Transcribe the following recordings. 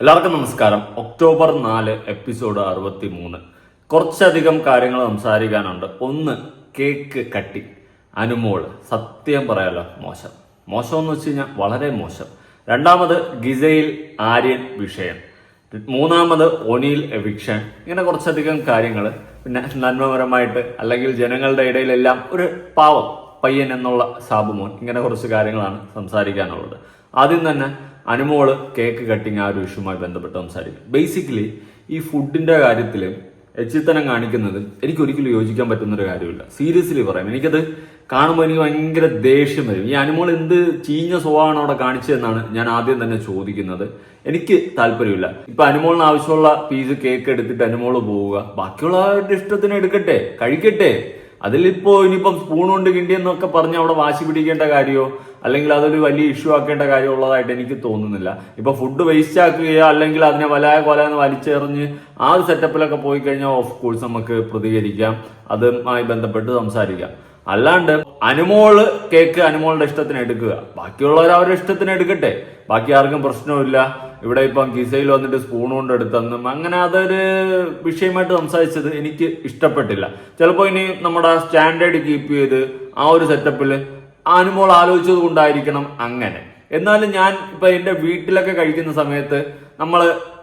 എല്ലാവർക്കും നമസ്കാരം. ഒക്ടോബർ നാല് എപ്പിസോഡ് അറുപത്തി മൂന്ന് കുറച്ചധികം കാര്യങ്ങൾ സംസാരിക്കാനുണ്ട്. ഒന്ന് കേക്ക് കട്ടി. അനുമോൾ സത്യം പറയാലോ മോശം. മോശം എന്ന് വെച്ച് കഴിഞ്ഞാൽ വളരെ മോശം. രണ്ടാമത് ഗിസയിൽ ആര്യൻ വിഷയം. മൂന്നാമത് ഒനിയിൽ എവിക്ഷൻ. ഇങ്ങനെ കുറച്ചധികം കാര്യങ്ങൾ. പിന്നെ നന്മപരമായിട്ട് അല്ലെങ്കിൽ ജനങ്ങളുടെ ഇടയിലെല്ലാം ഒരു പാവം പയ്യൻ എന്നുള്ള സാബുമോൻ ഇങ്ങനെ കുറച്ച് കാര്യങ്ങളാണ് സംസാരിക്കാനുള്ളത്. ആദ്യം തന്നെ അനുമോൾ കേക്ക് കട്ടിങ് ആ ഒരു ഇഷ്യൂമായി ബന്ധപ്പെട്ട് സംസാരിക്കും. ബേസിക്കലി ഈ ഫുഡിന്റെ കാര്യത്തിൽ എച്ചിത്തനം കാണിക്കുന്നത് എനിക്ക് ഒരിക്കലും യോജിക്കാൻ പറ്റുന്ന ഒരു കാര്യമില്ല. സീരിയസ്ലി പറയാം. എനിക്കത് കാണുമ്പോൾ എനിക്ക് ഭയങ്കര ദേഷ്യം വരും. ഈ അനുമോൾ എന്ത് ചീഞ്ഞ സ്വഭാവമാണ് അവിടെ കാണിച്ചതെന്നാണ് ഞാൻ ആദ്യം തന്നെ ചോദിക്കുന്നത്. എനിക്ക് താല്പര്യമില്ല. ഇപ്പൊ അനുമോളിന് ആവശ്യമുള്ള പീസ് കേക്ക് എടുത്തിട്ട് അനുമോൾ പോവുക. ബാക്കിയുള്ളവരുടെ ഇഷ്ടത്തിന് എടുക്കട്ടെ കഴിക്കട്ടെ. അതിലിപ്പോ ഇനിയിപ്പം സ്പൂൺ കൊണ്ട് കിണ്ടിയെന്നൊക്കെ പറഞ്ഞ് അവിടെ വാശി പിടിക്കേണ്ട കാര്യമോ അല്ലെങ്കിൽ അതൊരു വലിയ ഇഷ്യൂ ആക്കേണ്ട കാര്യം ഉള്ളതായിട്ട് എനിക്ക് തോന്നുന്നില്ല. ഇപ്പൊ ഫുഡ് വേസ്റ്റ് ആക്കുകയോ അല്ലെങ്കിൽ അതിനെ വലായ കൊല എന്ന് വലിച്ചെറിഞ്ഞ് ആ ഒരു സെറ്റപ്പിലൊക്കെ പോയി കഴിഞ്ഞാൽ ഓഫ് കോഴ്സ് നമുക്ക് പ്രതികരിക്കാം. അതുമായി ബന്ധപ്പെട്ട് സംസാരിക്കാം. അല്ലാണ്ട് അനുമോൾ കേക്ക് അനുമോളുടെ ഇഷ്ടത്തിന് എടുക്കുക. ബാക്കിയുള്ളവർ അവരുടെ ഇഷ്ടത്തിന് എടുക്കട്ടെ. ബാക്കി ആർക്കും പ്രശ്നമില്ല ഇവിടെ ഇപ്പം കിസയിൽ വന്നിട്ട് സ്പൂൺ കൊണ്ട് എടുത്തെന്നും അങ്ങനെ അതൊരു വിഷയമായിട്ട് സംസാരിച്ചത് എനിക്ക് ഇഷ്ടപ്പെട്ടില്ല. ചിലപ്പോൾ ഇനി നമ്മുടെ സ്റ്റാൻഡേർഡ് കീപ്പ് ചെയ്ത് ആ ഒരു സെറ്റപ്പിൽ അനുമോൾ ആലോചിച്ചത് കൊണ്ടായിരിക്കണം അങ്ങനെ. എന്നാലും ഞാൻ ഇപ്പൊ എന്റെ വീട്ടിലൊക്കെ കഴിക്കുന്ന സമയത്ത് നമ്മൾ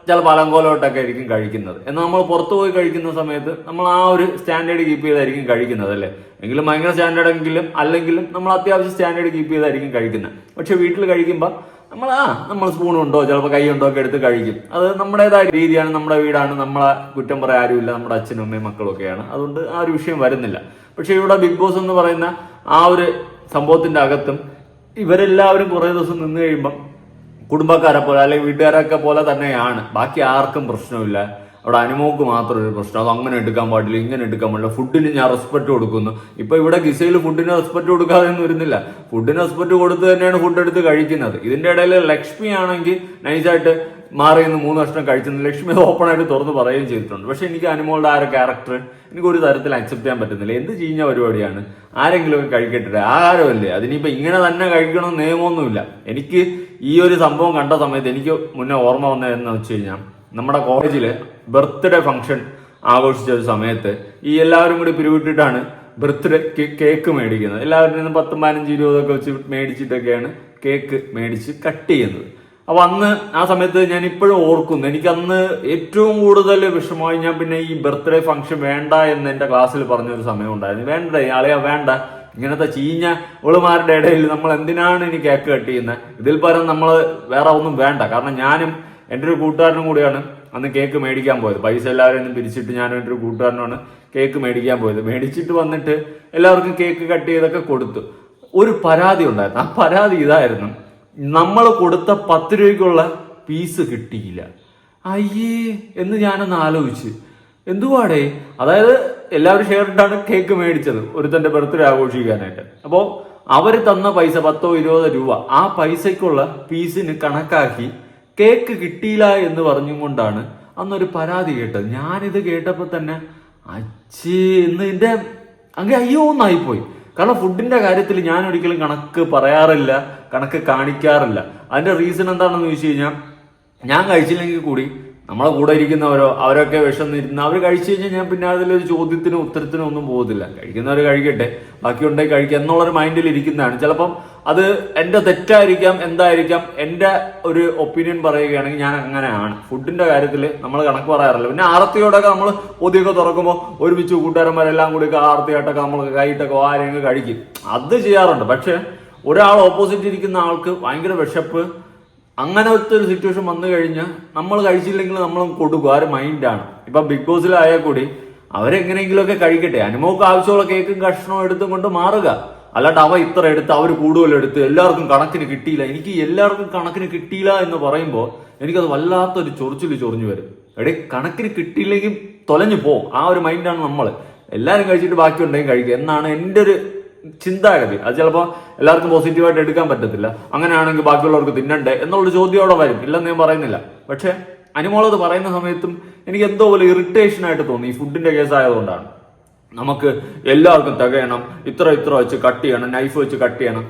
ചില പലങ്കോലോട്ടൊക്കെ ആയിരിക്കും കഴിക്കുന്നത്. എന്നാൽ നമ്മൾ പുറത്തു പോയി കഴിക്കുന്ന സമയത്ത് നമ്മൾ ആ ഒരു സ്റ്റാൻഡേർഡ് കീപ്പ് ചെയ്തായിരിക്കും കഴിക്കുന്നത് അല്ലേ? എങ്കിലും ഭയങ്കര സ്റ്റാൻഡേർഡ് എങ്കിലും അല്ലെങ്കിലും നമ്മൾ അത്യാവശ്യം സ്റ്റാൻഡേർഡ് കീപ്പ് ചെയ്തായിരിക്കും കഴിക്കുന്നത്. പക്ഷെ വീട്ടിൽ കഴിക്കുമ്പോൾ നമ്മൾ ആ നമ്മൾ സ്പൂൺ ഉണ്ടോ ചിലപ്പോൾ കൈ ഉണ്ടോ ഒക്കെ എടുത്ത് കഴിക്കും. അത് നമ്മുടേതായ രീതിയാണ് നമ്മുടെ വീടാണ് നമ്മളെ കുറ്റം പറയാൻ ആരുമില്ല നമ്മുടെ അച്ഛനും അമ്മയും മക്കളൊക്കെയാണ് അതുകൊണ്ട് ആ ഒരു വിഷയം വരുന്നില്ല. പക്ഷേ ഇവിടെ ബിഗ് ബോസ് എന്ന് പറയുന്ന ആ ഒരു സംഭവത്തിന്റെ അകത്തും ഇവരെല്ലാവരും കുറേ ദിവസം നിന്ന് കഴിയുമ്പം കുടുംബക്കാരെ പോലെ അല്ലെങ്കിൽ വീട്ടുകാരൊക്കെ പോലെ തന്നെയാണ്. ബാക്കി ആർക്കും പ്രശ്നമില്ല. അവിടെ അനുമോക്ക് മാത്രം ഒരു പ്രശ്നം. അത് അങ്ങനെ എടുക്കാൻ പാടില്ല ഇങ്ങനെ എടുക്കാൻ പാടില്ല. ഫുഡിന് ഞാൻ റെസ്പെക്ട് കൊടുക്കുന്നു. ഇപ്പൊ ഇവിടെ ഗിസയിൽ ഫുഡിന് റെസ്പെക്ട് കൊടുക്കാതെ ഒന്നും വരുന്നില്ല. ഫുഡിന് റെസ്പെക്ട് കൊടുത്ത് തന്നെയാണ് ഫുഡ് എടുത്ത് കഴിക്കുന്നത്. ഇതിന്റെ ഇടയിൽ ലക്ഷ്മി ആണെങ്കിൽ നൈസായിട്ട് മാറി നിന്ന് മൂന്ന് വർഷം കഴിച്ചെന്ന് ലക്ഷ്മി ഓപ്പൺ ആയിട്ട് തുറന്ന് പറയുകയും ചെയ്തിട്ടുണ്ട്. പക്ഷെ എനിക്ക് അനുമോളുടെ ആ ഒരു ക്യാരക്ടർ എനിക്ക് ഒരു തരത്തിൽ അക്സെപ്റ്റ് ചെയ്യാൻ പറ്റുന്നില്ല. എന്ത് ചീഞ്ഞ പരിപാടിയാണ്? ആരെങ്കിലും ഒക്കെ കഴിക്കട്ടെ. ആഹാരമല്ലേ? അതിനിപ്പോ ഇങ്ങനെ തന്നെ കഴിക്കണം നിയമമൊന്നുമില്ല. എനിക്ക് ഈ ഒരു സംഭവം കണ്ട സമയത്ത് എനിക്ക് മുന്നേ ഓർമ്മ വന്നതെന്ന് വെച്ച് കഴിഞ്ഞാൽ നമ്മുടെ കോളേജിൽ ബർത്ത്ഡേ ഫംഗ്ഷൻ ആഘോഷിച്ച ഒരു സമയത്ത് ഈ എല്ലാവരും കൂടി പിരിവിട്ടിട്ടാണ് ബർത്ത്ഡേ കേക്ക് മേടിക്കുന്നത്. എല്ലാവരുടെയും നിന്ന് പത്തും പതിനഞ്ച് ഇരുപതൊക്കെ വെച്ച് മേടിച്ചിട്ടൊക്കെയാണ് കേക്ക് മേടിച്ച് കട്ട് ചെയ്യുന്നത്. അപ്പൊ അന്ന് ആ സമയത്ത് ഞാൻ ഇപ്പോഴും ഓർക്കുന്നു. എനിക്ക് അന്ന് ഏറ്റവും കൂടുതൽ വിഷമമായി ഞാൻ പിന്നെ ഈ ബർത്ത്ഡേ ഫംഗ്ഷൻ വേണ്ട എന്ന് എന്റെ ക്ലാസ്സിൽ പറഞ്ഞൊരു സമയം ഉണ്ടായിരുന്നു. വേണ്ട ആളെയാ വേണ്ട. ഇങ്ങനത്തെ ചീഞ്ഞ ഒളുമാരുടെ ഇടയിൽ നമ്മൾ എന്തിനാണ് ഇനി കേക്ക് കട്ട് ചെയ്യുന്നത്? ഇതിൽ പരം നമ്മൾ വേറെ ഒന്നും വേണ്ട. കാരണം ഞാനും എന്റെ ഒരു കൂട്ടുകാരനും കൂടിയാണ് അന്ന് കേക്ക് മേടിക്കാൻ പോയത്. പൈസ എല്ലാവരും പിരിച്ചിട്ട് എന്റെ ഒരു കൂട്ടുകാരനാണ് കേക്ക് മേടിക്കാൻ പോയത്. മേടിച്ചിട്ട് വന്നിട്ട് എല്ലാവർക്കും കേക്ക് കട്ട് ചെയ്തൊക്കെ കൊടുത്തു. ഒരു പരാതി ഉണ്ടായിരുന്നു. ആ പരാതി ഇതായിരുന്നു. നമ്മൾ കൊടുത്ത പത്ത് രൂപയ്ക്കുള്ള പീസ് കിട്ടിയില്ല. അയ്യേ എന്ന് ഞാനൊന്ന് ആലോചിച്ച്. എന്തുവാടേ? അതായത് എല്ലാവരും ഷെയർ ഇട്ടാണ് കേക്ക് മേടിച്ചത്. ഒരുത്തന്റെ ബർത്ത്ഡേ ആഘോഷിക്കാനായിട്ട്. അപ്പോൾ അവർ തന്ന പൈസ പത്തോ ഇരുപതോ രൂപ ആ പൈസയ്ക്കുള്ള പീസിന് കണക്കാക്കി കേക്ക് കിട്ടിയില്ല എന്ന് പറഞ്ഞും കൊണ്ടാണ് അന്നൊരു പരാതി കേട്ടത്. ഞാനിത് കേട്ടപ്പോൾ തന്നെ അച്ഛേ എന്ന് എന്റെ അങ്ങനെ അയ്യോ ഒന്നായിപ്പോയി കാരണം ഫുഡിന്റെ കാര്യത്തിൽ ഞാൻ ഒരിക്കലും കണക്ക് പറയാറില്ല കണക്ക് കാണിക്കാറില്ല. അതിന്റെ റീസൺ എന്താണെന്ന് ചോദിച്ചു കഴിഞ്ഞാൽ ഞാൻ കഴിച്ചില്ലെങ്കിൽ കൂടി നമ്മളെ കൂടെ ഇരിക്കുന്നവരോ അവരൊക്കെ വിഷന്നിരുന്ന് അവർ കഴിച്ചു കഴിഞ്ഞാൽ ഞാൻ പിന്നെ അതിലൊരു ചോദ്യത്തിനും ഉത്തരത്തിനും ഒന്നും പോകത്തില്ല. കഴിക്കുന്നവർ കഴിക്കട്ടെ ബാക്കി ഉണ്ടെങ്കിൽ കഴിക്കുക എന്നുള്ളൊരു മൈൻഡിൽ ഇരിക്കുന്നതാണ്. ചിലപ്പം അത് എന്റെ തെറ്റായിരിക്കാം എന്തായിരിക്കാം എന്റെ ഒരു ഒപ്പീനിയൻ പറയുകയാണെങ്കിൽ ഞാൻ അങ്ങനെയാണ്. ഫുഡിന്റെ കാര്യത്തിൽ നമ്മൾ കണക്ക് പറയാറില്ല. പിന്നെ ആർത്തിയോടൊക്കെ നമ്മൾ പൊതിയൊക്കെ തുറക്കുമ്പോൾ ഒരുമിച്ച് കൂട്ടുകാരന്മാരെല്ലാം കൂടി ആർത്തിയായിട്ടൊക്കെ നമ്മൾ കൈയിട്ടൊക്കെ ആരെങ്കിലും കഴിക്കും. അത് ചെയ്യാറുണ്ട്. പക്ഷെ ഒരാൾ ഓപ്പോസിറ്റ് ഇരിക്കുന്ന ആൾക്ക് ഭയങ്കര വിശപ്പ്. അങ്ങനത്തെ ഒരു സിറ്റുവേഷൻ വന്നു കഴിഞ്ഞാൽ നമ്മൾ കഴിച്ചില്ലെങ്കിൽ നമ്മൾ കൊടുക്കും. ആ ഒരു മൈൻഡാണ് ഇപ്പൊ ബിഗ് ബോസിലായാൽ കൂടി അവരെങ്ങനെയെങ്കിലുമൊക്കെ കഴിക്കട്ടെ. അനുമോക്ക് ആവശ്യമുള്ള കേക്കും കഷ്ണവും എടുത്തും കൊണ്ട് മാറുക. അല്ലാണ്ട് അവ ഇത്ര എടുത്ത് അവർ കൂടുതൽ എടുത്ത് എല്ലാവർക്കും കണക്കിന് കിട്ടിയില്ല. എനിക്ക് എല്ലാവർക്കും കണക്കിന് കിട്ടിയില്ല എന്ന് പറയുമ്പോൾ എനിക്കത് വല്ലാത്തൊരു ചൊറിച്ചിൽ ചൊറിഞ്ഞു വരും. എടേ കണക്കിന് കിട്ടിയില്ലെങ്കിൽ തൊലഞ്ഞു പോ ആ ഒരു മൈൻഡാണ് നമ്മൾ എല്ലാവരും കഴിച്ചിട്ട് ബാക്കി ഉണ്ടെങ്കിൽ കഴിക്കുക എന്നാണ് എന്റെ ഒരു ചിന്താഗതി. അത് ചിലപ്പോൾ എല്ലാവർക്കും പോസിറ്റീവായിട്ട് എടുക്കാൻ പറ്റത്തില്ല. അങ്ങനെയാണെങ്കിൽ ബാക്കിയുള്ളവർക്ക് തിന്നണ്ടേ എന്നുള്ള ചോദ്യം അവിടെ വരും. ഇല്ലെന്ന് ഞാൻ പറയുന്നില്ല. പക്ഷെ അനുമോളത് പറയുന്ന സമയത്തും എനിക്ക് എന്തോ പോലെ ഇറിറ്റേഷൻ ആയിട്ട് തോന്നി ഈ ഫുഡിന്റെ കേസ് ആയതുകൊണ്ടാണ്. നമുക്ക് എല്ലാവർക്കും തികയണം. ഇത്ര ഇത്ര വെച്ച് കട്ട് ചെയ്യണം. നൈഫ് വെച്ച് കട്ട് ചെയ്യണം.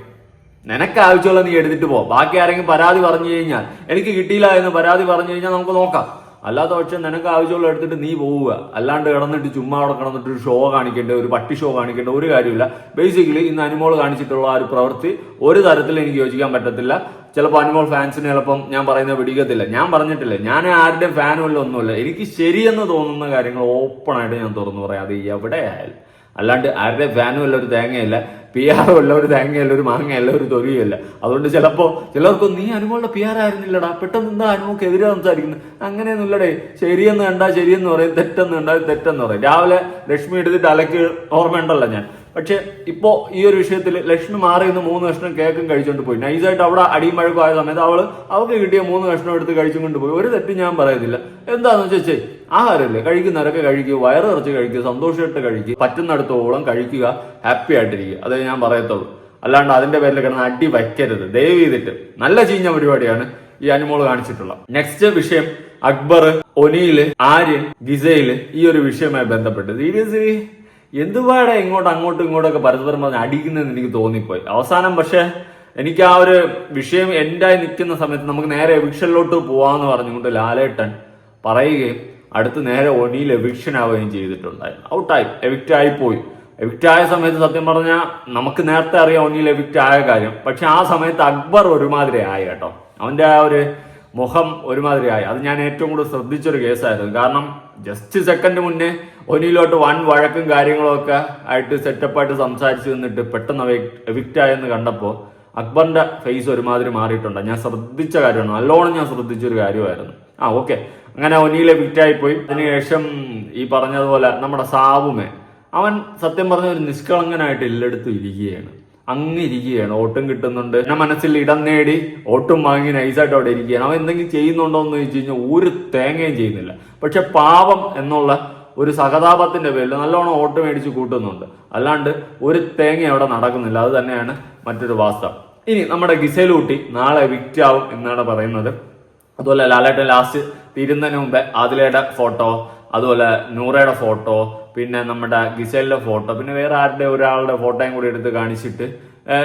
നിനക്ക് ആവശ്യമുള്ള നീ എടുത്തിട്ട് പോ. ബാക്കി ആരെങ്കിലും പരാതി പറഞ്ഞു കഴിഞ്ഞാൽ എനിക്ക് കിട്ടിയില്ല എന്ന് പരാതി പറഞ്ഞു കഴിഞ്ഞാൽ നമുക്ക് നോക്കാം. അല്ലാത്ത പക്ഷം നിനക്ക് ആവശ്യമുള്ള എടുത്തിട്ട് നീ പോവുക. അല്ലാണ്ട് കിടന്നിട്ട് ചുമ്മാ അവിടെ കിടന്നിട്ട് ഒരു ഷോ കാണിക്കേണ്ട ഒരു പട്ടി ഷോ കാണിക്കേണ്ട ഒരു കാര്യമില്ല. ബേസിക്കലി ഇന്ന് അനിമോൾ കാണിച്ചിട്ടുള്ള ആ ഒരു പ്രവൃത്തി ഒരു തരത്തിൽ എനിക്ക് യോജിക്കാൻ പറ്റത്തില്ല. ചിലപ്പോൾ അനുമോൾ ഫാൻസിന് ചിലപ്പം ഞാൻ പറയുന്നത് പിടിക്കത്തില്ല ഞാൻ പറഞ്ഞിട്ടില്ല. ഞാൻ ആരുടെയും ഫാനുമല്ല ഒന്നുമില്ല. എനിക്ക് ശരിയെന്ന് തോന്നുന്ന കാര്യങ്ങൾ ഓപ്പൺ ആയിട്ട് ഞാൻ തുറന്നു പറയാം. അത് എവിടെ ആയാലും അല്ലാണ്ട് ആരുടെ ഫാനും അല്ല ഒരു തേങ്ങയല്ല. പി ആറും അല്ല ഒരു തേങ്ങയല്ല ഒരു മാങ്ങയല്ല ഒരു തൊലിയല്ല. അതുകൊണ്ട് ചിലപ്പോൾ ചിലർക്ക് നീ അനുമോളുടെ പി ആർ ആയിരുന്നില്ലടാ. പെട്ടെന്ന് എന്താ അനുമോക്ക് എതിരെ സംസാരിക്കുന്നത്? അങ്ങനെയൊന്നുമില്ലടേ. ശരിയെന്ന് കണ്ടാ ശരിയെന്ന് പറയും. തെറ്റെന്ന് കണ്ടാൽ തെറ്റെന്ന് പറയും. രാവിലെ ലക്ഷ്മി എടുത്തിട്ട് അലക്ക് ഓർമ്മയുണ്ടല്ലോ ഞാൻ. പക്ഷെ ഇപ്പോ ഈ ഒരു വിഷയത്തിൽ ലക്ഷ്മി മാറി നിന്ന് മൂന്ന് കഷ്ണം കേക്കും കഴിച്ചുകൊണ്ട് പോയി. നൈസായിട്ട് അവിടെ അടിയും മഴക്കും ആയ സമയത്ത് അവൾ അവൾക്ക് കിട്ടിയ മൂന്ന് കഷ്ണം എടുത്ത് കഴിച്ചും കൊണ്ട് പോയി. ഒരു തെറ്റും ഞാൻ പറയുന്നില്ല എന്താന്ന് വെച്ചേ ആഹാരമല്ലേ കഴിക്കുന്നവരൊക്കെ കഴിക്കുക വയറ് നിറച്ച് കഴിക്കുക സന്തോഷമായിട്ട് കഴിക്കുക പറ്റുന്നിടത്തോളം കഴിക്കുക ഹാപ്പി ആയിട്ടിരിക്കുക. അതേ ഞാൻ പറയത്തുള്ളൂ. അല്ലാണ്ട് അതിന്റെ പേരിൽ കിടന്ന് അടി വയ്ക്കരുത്. ദയവ് ചെയ്തിട്ട്. നല്ല ചീഞ്ഞ പരിപാടിയാണ് ഈ അനുമോൾ കാണിച്ചിട്ടുള്ള നെക്സ്റ്റ് വിഷയം അക്ബർ ഒനിയിൽ ആര്യൻ ഗിസയിൽ ഈ ഒരു വിഷയവുമായി ബന്ധപ്പെട്ട്. സീരിയസ്ലി എന്തുപാടെ ഇങ്ങോട്ട് അങ്ങോട്ടും ഇങ്ങോട്ടൊക്കെ പരസ്പരം പറഞ്ഞ് അടിക്കുന്നതെന്ന് എനിക്ക് തോന്നിപ്പോയി. അവസാനം പക്ഷേ എനിക്ക് ആ ഒരു വിഷയം എൻഡായി നിൽക്കുന്ന സമയത്ത് നമുക്ക് നേരെ എവിക്ഷനിലോട്ട് പോവാന്ന് പറഞ്ഞുകൊണ്ട് ലാലേട്ടൻ പറയുകയും അടുത്ത് നേരെ ഒനിയിൽ എവിക്ഷൻ ആവുകയും ചെയ്തിട്ടുണ്ടായിരുന്നു ഔട്ടായി. എവിക്റ്റ് ആയി പോയി. എവിക്റ്റ് ആയ സമയത്ത് സത്യം പറഞ്ഞാൽ നമുക്ക് നേരത്തെ അറിയാം ഒനിയിൽ എവിക്റ്റ് ആയ കാര്യം. പക്ഷെ ആ സമയത്ത് അക്ബർ ഒരുമാതിരി ആയി കേട്ടോ. അവന്റെ ആ ഒരു മുഖം ഒരുമാതിരിയായി. അത് ഞാൻ ഏറ്റവും കൂടുതൽ ശ്രദ്ധിച്ചൊരു കേസായിരുന്നു. കാരണം ജസ്റ്റ് സെക്കൻഡ് മുന്നേ ഒനിയിലോട്ട് വൺ വഴക്കും കാര്യങ്ങളും ഒക്കെ ആയിട്ട് സെറ്റപ്പായിട്ട് സംസാരിച്ചു നിന്നിട്ട് പെട്ടെന്ന് എവിക്റ്റ് ആയെന്ന് കണ്ടപ്പോൾ അക്ബറിന്റെ ഫേസ് ഒരുമാതിരി മാറിയിട്ടുണ്ട്. ഞാൻ ശ്രദ്ധിച്ച കാര്യമാണ്. നല്ലോണം ഞാൻ ശ്രദ്ധിച്ചൊരു കാര്യമായിരുന്നു. ആ ഓക്കെ അങ്ങനെ ഒനിയിൽ എവിക്റ്റ് ആയിപ്പോയി. അതിനുശേഷം ഈ പറഞ്ഞതുപോലെ നമ്മുടെ സാവുമേ അവൻ സത്യം പറഞ്ഞ ഒരു നിഷ്കളങ്കനായിട്ട് എല്ലായിടത്തും ഇരിക്കുകയാണ്. അങ്ങ് ഇരിക്കുകയാണ് ഓട്ടും കിട്ടുന്നുണ്ട്. എന്നെ മനസ്സിൽ ഇടം നേടി ഓട്ടും വാങ്ങി നൈസായിട്ട് അവിടെ ഇരിക്കുകയാണ്. അവൻ എന്തെങ്കിലും ചെയ്യുന്നുണ്ടോ എന്ന് ചോദിച്ചു കഴിഞ്ഞാൽ ഒരു തേങ്ങയും ചെയ്യുന്നില്ല. പക്ഷെ പാവം എന്നുള്ള ഒരു സഹതാപത്തിന്റെ പേരിൽ നല്ലോണം ഓട്ടം മേടിച്ച് കൂട്ടുന്നുണ്ട്. അല്ലാണ്ട് ഒരു തേങ്ങ അവിടെ നടക്കുന്നില്ല. അത് തന്നെയാണ് മറ്റൊരു വാസ്തവം. ഇനി നമ്മുടെ ഗിസലൂട്ടി നാളെ വിറ്റാവും എന്നാണ് പറയുന്നത്. അതുപോലെ ലാലേട്ടൻ ലാസ്റ്റ് തീരുന്നതിന് മുമ്പേ ആദിലയുടെ ഫോട്ടോ അതുപോലെ നൂറയുടെ ഫോട്ടോ പിന്നെ നമ്മുടെ ഗിസലിന്റെ ഫോട്ടോ പിന്നെ വേറെ ആരുടെ ഒരാളുടെ ഫോട്ടോയും കൂടി എടുത്ത് കാണിച്ചിട്ട്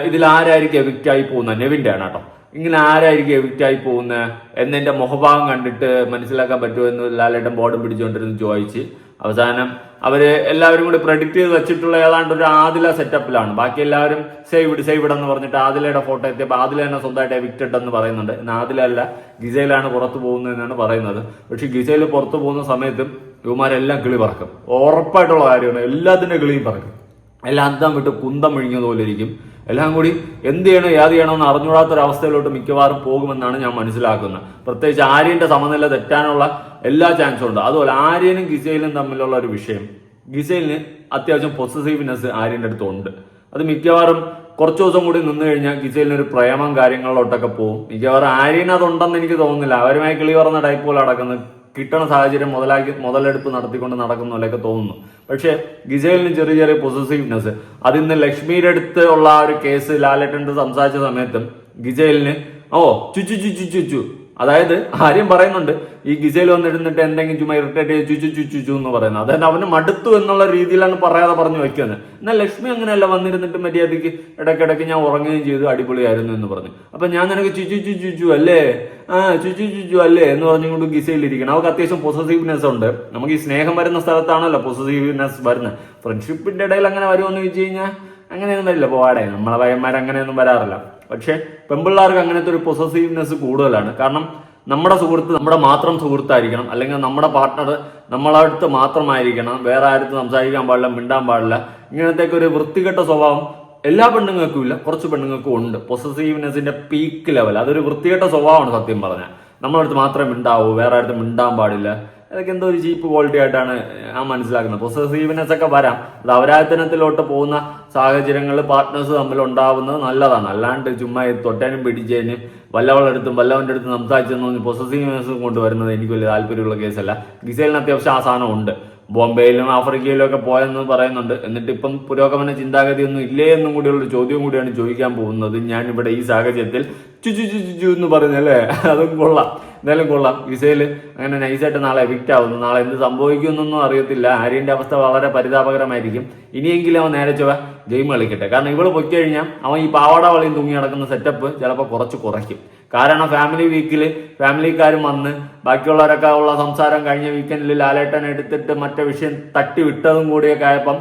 ഇതിൽ ആരായിരിക്കും എവിക്റ്റ് ആയി പോകുന്നത്? നെവിന്റെ ആണ് കേട്ടോ. ഇങ്ങനെ ആരായിരിക്കും എവിക്റ്റ് ആയി പോകുന്നത്? എന്നെന്റെ മുഖഭാവം കണ്ടിട്ട് മനസ്സിലാക്കാൻ പറ്റുമോ എന്ന് ലാലേട്ടൻ ബോർഡും പിടിച്ചുകൊണ്ടിരുന്ന് ചോദിച്ച്. അവസാനം അവർ എല്ലാവരും കൂടി പ്രഡിക്റ്റ് ചെയ്ത് വെച്ചിട്ടുള്ള ഏതാണ്ട് ഒരു ആദില സെറ്റപ്പിലാണ് ബാക്കി എല്ലാവരും സേവ് ഇട് സേവ് ഇടെന്ന് പറഞ്ഞിട്ട് ആദിലയുടെ ഫോട്ടോ എത്തിയപ്പോൾ ആദില തന്നെ സ്വന്തമായിട്ട് എവിക്റ്റഡ് എന്ന് പറയുന്നുണ്ട്. എന്നാൽ ആദിലല്ല ഗിസയിലാണ് പുറത്തു പോകുന്നത് എന്നാണ് പറയുന്നത്. പക്ഷെ ഗിസയിൽ പുറത്തു പോകുന്ന സമയത്തും ഇവന്മാരെല്ലാം കിളി പറക്കും. ഉറപ്പായിട്ടുള്ള കാര്യമാണ്. എല്ലാത്തിന്റെ കിളിയും പറക്കും. എല്ലാം അന്തം വിട്ട് കുന്തം മുഴിഞ്ഞതുപോലെ ഇരിക്കും. എല്ലാം കൂടി എന്ത് ചെയ്യണോ ഏത് ചെയ്യണമെന്ന് അറിഞ്ഞൂടാത്തൊരവസ്ഥയിലോട്ട് മിക്കവാറും പോകുമെന്നാണ് ഞാൻ മനസ്സിലാക്കുന്നത്. പ്രത്യേകിച്ച് ആര്യന്റെ സമനില തെറ്റാനുള്ള എല്ലാ ചാൻസും ഉണ്ട്. അതുപോലെ ആര്യനും ഗിസയിലും തമ്മിലുള്ള ഒരു വിഷയം. ഗിസയിലിന് അത്യാവശ്യം പൊസസീവ്നെസ് ആര്യന്റെ അടുത്തുണ്ട് അത് മിക്കവാറും കുറച്ച് ദിവസം കൂടി നിന്ന് കഴിഞ്ഞാൽ ഗിസയിലിന് ഒരു പ്രേമം കാര്യങ്ങളിലോട്ടൊക്കെ പോകും. മിക്കവാറും ആര്യനതുണ്ടെന്ന് എനിക്ക് തോന്നുന്നില്ല. അവരുമായി കിളി പറഞ്ഞ ടൈപ്പ് പോലെ നടക്കുന്നത് കിട്ടണ സാഹചര്യം മുതലാക്കി മുതലെടുപ്പ് നടത്തിക്കൊണ്ട് നടക്കുന്ന പോലെയൊക്കെ തോന്നുന്നു. പക്ഷേ ഗിസേലിന് ചെറിയ ചെറിയ പൊസസീവ്നെസ് ഇന്ന് ലക്ഷ്മിയുടെ അടുത്ത് ഉള്ള ആ ഒരു കേസ് ലാലേട്ടന്റെ സംസാരിച്ച സമയത്തും ഗിജേലിന് ഓ ചുച്ചു ചുച്ചു ചുച്ചു അതായത് ആര്യം പറയുന്നുണ്ട് ഈ ഗിസയിൽ വന്നിരുന്നിട്ട് എന്തെങ്കിലും ചുമ ഇറിറ്റേറ്റ് ചെയ്ത് ചുച്ചു ചുച്ചു ചു എന്ന് പറയുന്നത്. അതായത് അവന് മടുത്തു എന്നുള്ള രീതിയിലാണ് പറയാതെ പറഞ്ഞു വയ്ക്കുന്നത് എന്നാൽ ലക്ഷ്മി അങ്ങനെയല്ല വന്നിരുന്നിട്ട് മര്യാദയ്ക്ക് ഇടയ്ക്കിടയ്ക്ക് ഞാൻ ഉറങ്ങുകയും ചെയ്തു അടിപൊളിയായിരുന്നു എന്ന് പറഞ്ഞു. അപ്പൊ ഞാൻ നിനക്ക് ചുച്ചു ചുച്ചു ചുച്ചു അല്ലേ? ആ ചുച്ചു ചുച്ചു അല്ലേ എന്ന് പറഞ്ഞുകൊണ്ട് ഗിസയിലിരിക്കണം അവർക്ക് അത്യാവശ്യം പൊസസീവ്നെസ് ഉണ്ട്. നമുക്ക് ഈ സ്നേഹം വരുന്ന സ്ഥലത്താണല്ലോ പൊസസീവ്നെസ് വരുന്നത്. ഫ്രണ്ട്ഷിപ്പിന്റെ ഇടയിൽ അങ്ങനെ വരുമെന്ന് ചോദിച്ചു കഴിഞ്ഞാൽ അങ്ങനെയൊന്നും വരില്ല. പോവാടെ നമ്മളെ പയ്യന്മാർ അങ്ങനെയൊന്നും വരാറില്ല. പക്ഷെ പെമ്പിള്ളാർക്ക് അങ്ങനത്തെ ഒരു പൊസസീവ്നെസ് കൂടുതലാണ്. കാരണം നമ്മുടെ സുഹൃത്ത് നമ്മുടെ മാത്രം സുഹൃത്തായിരിക്കണം. അല്ലെങ്കിൽ നമ്മുടെ പാർട്ട്ണർ നമ്മളടുത്ത് മാത്രമായിരിക്കണം. വേറെ ആരത്ത് സംസാരിക്കാൻ പാടില്ല മിണ്ടാൻ പാടില്ല. ഇങ്ങനത്തേക്ക് ഒരു വൃത്തികെട്ട സ്വഭാവം എല്ലാ പെണ്ണുങ്ങൾക്കും ഇല്ല. കുറച്ച് പെണ്ണുങ്ങൾക്കും ഉണ്ട്. പൊസസീവ്നെസിന്റെ പീക്ക് ലെവൽ അതൊരു വൃത്തികെട്ട സ്വഭാവമാണ് സത്യം പറഞ്ഞാൽ. നമ്മളടുത്ത് മാത്രമേ മിണ്ടാവൂ. വേറെ അടുത്ത് മിണ്ടാൻ പാടില്ല. അതൊക്കെ എന്തോ ഒരു ചീപ്പ് ക്വാളിറ്റി ആയിട്ടാണ് ഞാൻ മനസ്സിലാക്കുന്നത്. പൊസസീവ്നെസ് ഒക്കെ വരാം. അത് അവരാധനത്തിലോട്ട് പോകുന്ന സാഹചര്യങ്ങൾ പാർട്ട്നേഴ്സ് തമ്മിൽ ഉണ്ടാവുന്നത് നല്ലതാണ്. അല്ലാണ്ട് ചുമ്മാ തൊട്ടേനും പിടിച്ചതിന് വല്ലവളുടെ അടുത്തും വല്ലവന്റെ അടുത്തും സംസാരിച്ചെന്ന് പൊസസീവ്നെസ് കൊണ്ടുവരുന്നത് എനിക്ക് വലിയ താല്പര്യമുള്ള കേസല്ല ഗിസേലിന് അത്യാവശ്യം ആ സാധനം ഉണ്ട്. ബോംബെയിലും ആഫ്രിക്കയിലും ഒക്കെ പോയെന്ന് പറയുന്നുണ്ട്. എന്നിട്ട് ഇപ്പം പുരോഗമന ചിന്താഗതി ഒന്നും ഇല്ലേ എന്നും കൂടിയുള്ള ചോദ്യം കൂടിയാണ് ചോദിക്കാൻ പോകുന്നത്. ഞാൻ ഇവിടെ ഈ സാഹചര്യത്തിൽ ചുചു ചു ചു ചു ചു എന്ന് പറഞ്ഞല്ലേ അതും കൊള്ളാം. എന്തായാലും കൊള്ളാം. വിസയിൽ അങ്ങനെ നൈസായിട്ട് നാളെ എവിക്റ്റ് ആവുന്നു. നാളെ എന്ത് സംഭവിക്കുമെന്നൊന്നും അറിയത്തില്ല. ആര്യന്റെ അവസ്ഥ വളരെ പരിതാപകരമായിരിക്കും. ഇനിയെങ്കിലും അവൻ നേരെ ചൊവ്വ ഗെയിം കളിക്കട്ടെ. കാരണം ഇവൾ പൊയ്ക്കഴിഞ്ഞാൽ അവൻ ഈ പാവാട വളിയും തൂങ്ങി നടക്കുന്ന സെറ്റപ്പ് ചിലപ്പോൾ കുറച്ച് കുറയ്ക്കും. കാരണം ഫാമിലി വീക്കിൽ ഫാമിലിക്കാരും വന്ന് ബാക്കിയുള്ളവരൊക്കെ ഉള്ള സംസാരം കഴിഞ്ഞ വീക്കെൻഡിൽ ലാലേട്ടൻ എടുത്തിട്ട് മറ്റേ വിഷയം തട്ടി വിട്ടതും കൂടിയൊക്കെ ആയപ്പം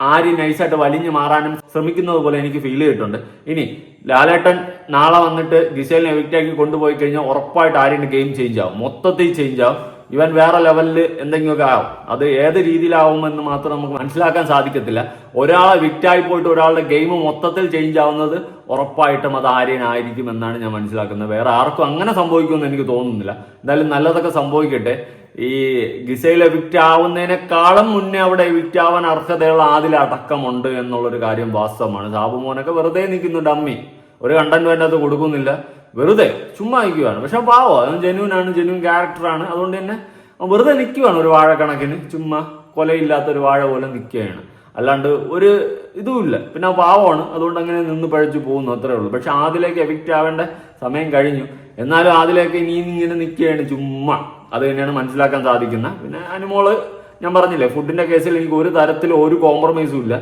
ആര് നൈസായിട്ട് വലിഞ്ഞു മാറാനും ശ്രമിക്കുന്നത് പോലെ എനിക്ക് ഫീൽ ചെയ്തിട്ടുണ്ട്. ഇനി ലാലേട്ടൻ നാളെ വന്നിട്ട് ഗിസേലിനെ എവിക്റ്റാക്കി കൊണ്ടുപോയി കഴിഞ്ഞാൽ ഉറപ്പായിട്ട് ആര്യന്റെ ഗെയിം ചേഞ്ച് ആവും. മൊത്തത്തിൽ ചേഞ്ച് ആവും. ഇവൻ വേറെ ലെവലിൽ എന്തെങ്കിലുമൊക്കെ ആവും. അത് ഏത് രീതിയിലാവുമെന്ന് മാത്രം നമുക്ക് മനസ്സിലാക്കാൻ സാധിക്കത്തില്ല. ഒരാളെ വിക്റ്റായി പോയിട്ട് ഒരാളുടെ ഗെയിം മൊത്തത്തിൽ ചേഞ്ച് ആവുന്നത് ഉറപ്പായിട്ടും അത് ആര്യനായിരിക്കും എന്നാണ് ഞാൻ മനസ്സിലാക്കുന്നത്. വേറെ ആർക്കും അങ്ങനെ സംഭവിക്കുമെന്ന് എനിക്ക് തോന്നുന്നില്ല. എന്തായാലും നല്ലതൊക്കെ സംഭവിക്കട്ടെ. ഈ ഗിസയിലെ വിറ്റാവുന്നതിനേക്കാളും മുന്നേ അവിടെ വിറ്റാവാൻ ആവാൻ അർഹതയുള്ള ആദിൽ അടക്കമുണ്ട് എന്നുള്ളൊരു കാര്യം വാസ്തവമാണ്. സാബുമോനൊക്കെ വെറുതെ നിൽക്കുന്നുണ്ട് അമ്മി. ഒരു കണ്ടന്റ് അതിന്റെ അകത്ത് കൊടുക്കുന്നില്ല. വെറുതെ ചുമ്മാ നിൽക്കുവാണ് പക്ഷെ പാവോ. അവൻ ജെന്യൂൻ ആണ് ക്യാരക്ടറാണ് അതുകൊണ്ട് തന്നെ വെറുതെ നിൽക്കുവാണ് ഒരു വാഴക്കണക്കിന് ചുമ്മാ കൊലയില്ലാത്ത ഒരു വാഴ പോലെ നിൽക്കുകയാണ് അല്ലാണ്ട് ഒരു ഇതുമില്ല പിന്നെ പാവമാണ്. അതുകൊണ്ട് അങ്ങനെ നിന്ന് പഴച്ചു പോകുന്നു. അത്രേ ഉള്ളൂ. പക്ഷെ ആദിലേക്ക് എവിക്റ്റ് ആവേണ്ട സമയം കഴിഞ്ഞു. എന്നാലും ആദിലേക്ക് ഇനി ഇങ്ങനെ നിൽക്കുകയാണ് ചുമ്മാ. അത് തന്നെയാണ് മനസ്സിലാക്കാൻ സാധിക്കുന്നത് പിന്നെ അനുമോൾ ഞാൻ പറഞ്ഞില്ലേ ഫുഡിന്റെ കേസിൽ എനിക്ക് ഒരു തരത്തിലും ഒരു കോംപ്രമൈസും ഇല്ല.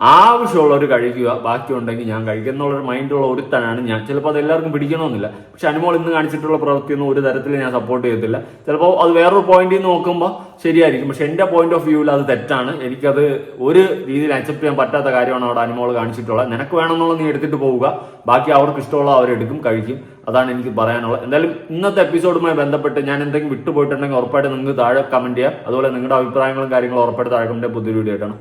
ആവശ്യമുള്ളവർ കഴിക്കുക ബാക്കിയുണ്ടെങ്കിൽ ഞാൻ കഴിക്കുക എന്നുള്ളൊരു മൈൻഡുള്ള ഒരുത്തനാണ് ഞാൻ. ചിലപ്പോൾ അത് എല്ലാവർക്കും പിടിക്കണമെന്നില്ല. പക്ഷെ അനുമോൾ ഇന്ന് കാണിച്ചിട്ടുള്ള പ്രവൃത്തിയൊന്നും ഒരു തരത്തിൽ ഞാൻ സപ്പോർട്ട് ചെയ്യത്തില്ല. ചിലപ്പോൾ അത് വേറൊരു പോയിന്റിൽ നിന്ന് നോക്കുമ്പോൾ ശരിയായിരിക്കും. പക്ഷെ എന്റെ പോയിന്റ് ഓഫ് വ്യൂവിൽ അത് തെറ്റാണ്. എനിക്കത് ഒരു രീതിയിൽ അക്സെപ്റ്റ് ചെയ്യാൻ പറ്റാത്ത കാര്യമാണ് അവിടെ അനുമോൾ കാണിച്ചിട്ടുള്ളത്. നിനക്ക് വേണമെന്നുള്ള നീ എടുത്തിട്ട് പോവുക. ബാക്കി അവർക്ക് ഇഷ്ടമുള്ള അവരെടുക്കും കഴിക്കും. അതാണ് എനിക്ക് പറയാനുള്ളത്. എന്തായാലും ഇന്നത്തെ എപ്പിസോഡുമായി ബന്ധപ്പെട്ട് ഞാൻ എന്തെങ്കിലും വിട്ടുപോയിട്ടുണ്ടെങ്കിൽ ഉറപ്പായിട്ട് നിങ്ങൾക്ക് താഴെ കമന്റ് ചെയ്യാം. അതുപോലെ നിങ്ങളുടെ അഭിപ്രായങ്ങളും കാര്യങ്ങളും ഉറപ്പായിട്ട് താഴെ കമന്റ് പുതിയൊരു വീഡിയോ ആയിട്ടാണ്